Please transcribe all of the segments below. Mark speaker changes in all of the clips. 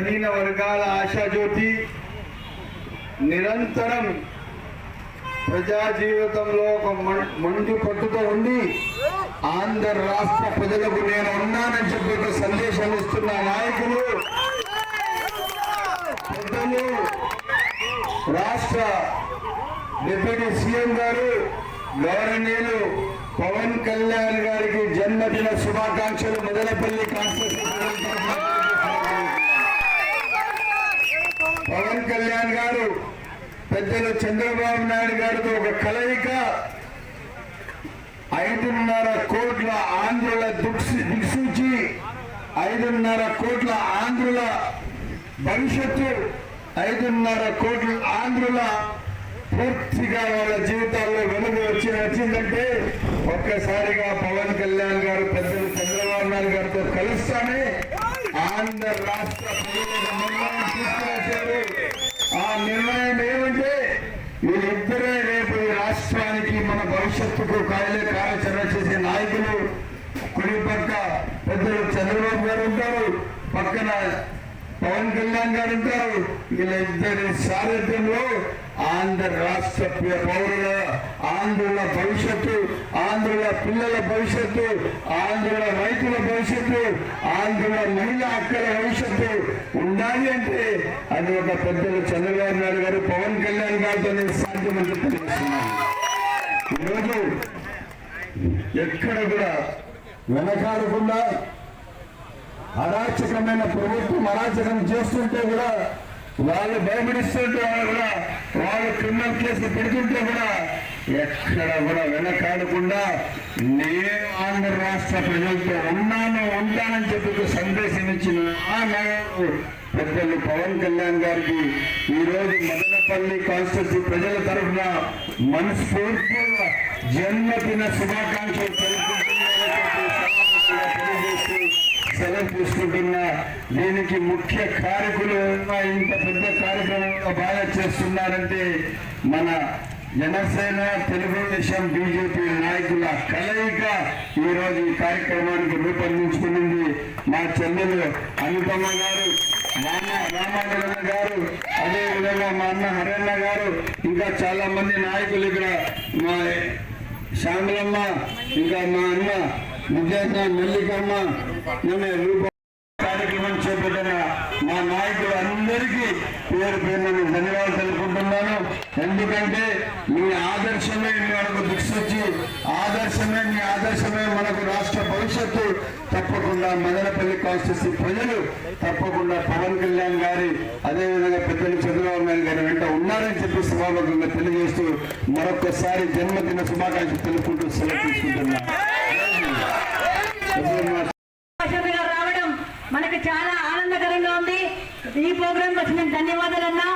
Speaker 1: బలహీన వర్గాల ఆశాజ్యోతి నిరంతరం ప్రజా జీవితంలో ఒక మం- మండు పట్టుతో ఉండి ఆంధ్ర రాష్ట్ర ప్రజలకు నేను ఉన్నానని చెప్పి ఒక సందేశం ఇస్తున్న నాయకులు పెద్దలు రాష్ట్ర డిప్యూటీ సీఎం గారు గవర్నీయులు పవన్ కళ్యాణ్ గారికి జన్మదిన శుభాకాంక్షలు మొదలపల్లి కాన్స్టిట్యూషన్ పవన్ కళ్యాణ్ గారు పెద్దలు చంద్రబాబు నాయుడు గారితో ఒక కలయిక. ఐదున్నర కోట్ల ఆంధ్రుల దిక్సూచి ఐదున్నర కోట్ల ఆంధ్రుల భవిష్యత్తు ఐదున్నర కోట్ల ఆంధ్రుల పూర్తిగా వాళ్ళ జీవితాల్లో వెలుగు వచ్చి వచ్చిందంటే ఒక్కసారిగా పవన్ కళ్యాణ్ గారు పెద్దలు చంద్రబాబు నాయుడు గారితో కలుస్తానే ఆంధ్ర రాష్ట్ర ప్రజలకు నిర్ణయం తీసుకువచ్చారు ఆ నిర్ణయం ఏమంటే వీళ్ళిద్దరే రేపు ఈ రాష్ట్రానికి మన భవిష్యత్తుకు కాయలే కార్యాచరణ చేసే నాయకులు కుడి పక్క పెద్దలు చంద్రబాబు గారు ఉంటారు పక్కన పవన్ కళ్యాణ్ గారు ఉంటారు వీళ్ళిద్దరి సారథ్యంలో ఆంధ్ర రాష్ట్ర పౌరుల ఆంధ్రుల భవిష్యత్తు ఆంధ్రుల పిల్లల భవిష్యత్తు ఆంధ్రుల రైతుల భవిష్యత్తు ఆంధ్రుల మహిళా అక్కల భవిష్యత్తు ఉండాలి అంటే అది ఒక పెద్దలు చంద్రబాబు నాయుడు గారు పవన్ కళ్యాణ్ గారితోనే సాధ్యమని చెప్పి తెలియజేస్తున్నాను. ఈరోజు ఎక్కడ కూడా వెనకాడకుండా అరాచకమైన ప్రభుత్వం అరాచకం చేస్తుంటే కూడా వాళ్ళు భయపడిస్తుంటే వాళ్ళు కూడా వాళ్ళు క్రిమినల్ కేసులు పెడుతుంటే కూడా ఎక్కడ కూడా వెనకాడకుండా నేను ఆంధ్ర రాష్ట్ర ప్రజలతో ఉన్నాను ఉంటానని చెప్పి సందేశం ఇచ్చిన ఆ నాయకుడు పెద్దలు పవన్ కళ్యాణ్ గారికి ఈరోజు మదనపల్లి కాన్స్టిట్యూన్సీ ప్రజల తరఫున మనస్ఫూర్తిగా జన్మదిన శుభాకాంక్షలు తెలుపుకుంటున్నానని సెలవు తీసుకుంటున్నా దీనికి ముఖ్య కారకులు ఇంత పెద్ద కార్యక్రమంలో బాగా చేస్తున్నారంటే మన జనసేన తెలుగుదేశం బీజేపీ నాయకుల కలయిక. ఈ రోజు ఈ కార్యక్రమానికి రూపొందించుకున్నది మా చెల్లెలు అనుపమ్మ గారు రామ రామాగరణ గారు అదేవిధంగా మా అన్న హరణ గారు ఇంకా చాలా మంది నాయకులు ఇక్కడ మా శ్యామలమ్మ ఇంకా మా అన్న విజయన్న మల్లికమ్మ రూప ఎందుకంటే మీ ఆదర్శమే మనకు దిక్సొచ్చి ఆదర్శమే మీ ఆదర్శమే మనకు రాష్ట్ర భవిష్యత్తు. తప్పకుండా మదనపల్లి కాన్స్టిట్యూన్సీ ప్రజలు తప్పకుండా పవన్ కళ్యాణ్ గారి అదేవిధంగా పెద్దలు చంద్రబాబు నాయుడు గారి వెంట ఉన్నారని చెప్పి సభాముఖంగా తెలియజేస్తూ మరొకసారి జన్మదిన శుభాకాంక్షలు తెలుపుకుంటూ సెలవు
Speaker 2: తీసుకుంటున్నా. రావడం మనకు చాలా ఆనందకరంగా ఉంది. ఈ ప్రోగ్రామ్ వచ్చిన ధన్యవాదాలన్నా.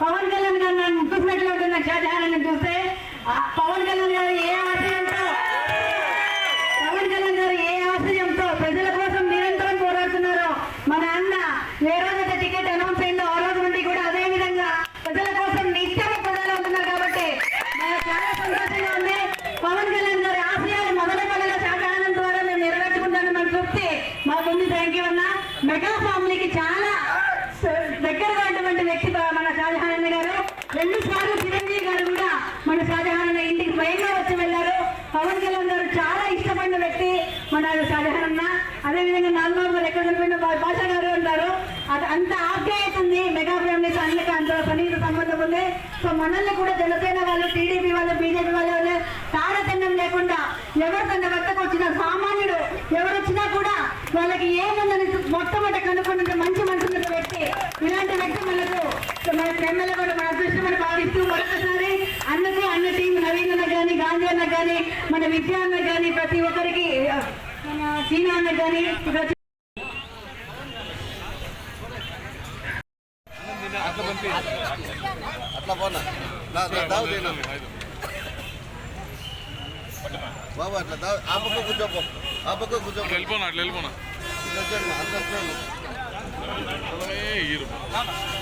Speaker 2: పవన్ కళ్యాణ్ గారు నన్ను షాజహాన్ చూస్తే పవన్ కళ్యాణ్ గారు ఏ ఆశయంతో పవన్ కళ్యాణ్ గారు ఏ ఆశయంతో ప్రజల కోసం నిరంతరం పోరాడుతున్నారో మన అన్న ఏ రోజైతే టికెట్ అనౌన్స్ అయిందో ఆ రోజు నుండి కూడా అదే విధంగా ప్రజల కోసం నిత్యం ప్రజలు ఉంటున్నారు కాబట్టి చాలా సంతోషంగా ఉంది. పవన్ కళ్యాణ్ గారి ఆశయాలు శాఖ ఆనందం ద్వారా మేము నెరవేర్చుకుంటామని మనకు మా మాకుంది థ్యాంక్ యూ అన్న. మెగా ఫ్యామిలీకి చాలా దగ్గరగా ఉన్నటువంటి వ్యక్తి మన షాజహాన్ గారు. రెండు సార్లు చిరంజీవి గారు కూడా మన షాజహాన్ అన్న ఇంటికి స్వయంగా వచ్చి వెళ్ళారు పవన్ కళ్యాణ్ గారు చాలా ఇష్టపడిన వ్యక్తి మన షాజహాన్ అన్న అదేవిధంగా నాలుగు ఎక్కడ చనిపోయిన భాష గారు ఉంటారు అది అంత ఆప్యాయత ఉంది మెగా ఫ్యామిలీస్ అన్నిక అంత సన్నిహిత సంబంధం ఉంది. సో మనల్ని కూడా జనసేన వాళ్ళు టీడీపీ వాళ్ళు బీజేపీ వాళ్ళు తారతమ్యం లేకుండా ఎవరు తన వద్దకు వచ్చిన సామాన్యుడు ఎవరు వచ్చినా కూడా వాళ్ళకి ఏముందని మొట్టమొదటి కనుక్కున్న మంచి మనసున్న వ్యక్తి ఇలాంటి వ్యక్తి మనకు మన ఎమ్మెల్యే కూడా మన అదృష్టమని భావిస్తూ మరొకసారి అన్నకు అన్న టీం నవీన్ అన్న కానీ గాంధీ అన్న కానీ మన విద్యా అన్న కానీ ప్రతి ఒక్కరికి ఆ, మన సీనా అన్న కానీ
Speaker 3: అట్లా పోనా బాబు అట్లా దావు ఆ పక్క కూర్చోపో ఆ పక్క కూర్చోపో
Speaker 4: వెళ్ళిపోనా అట్లా వెళ్ళిపోనా.
Speaker 3: అందరూ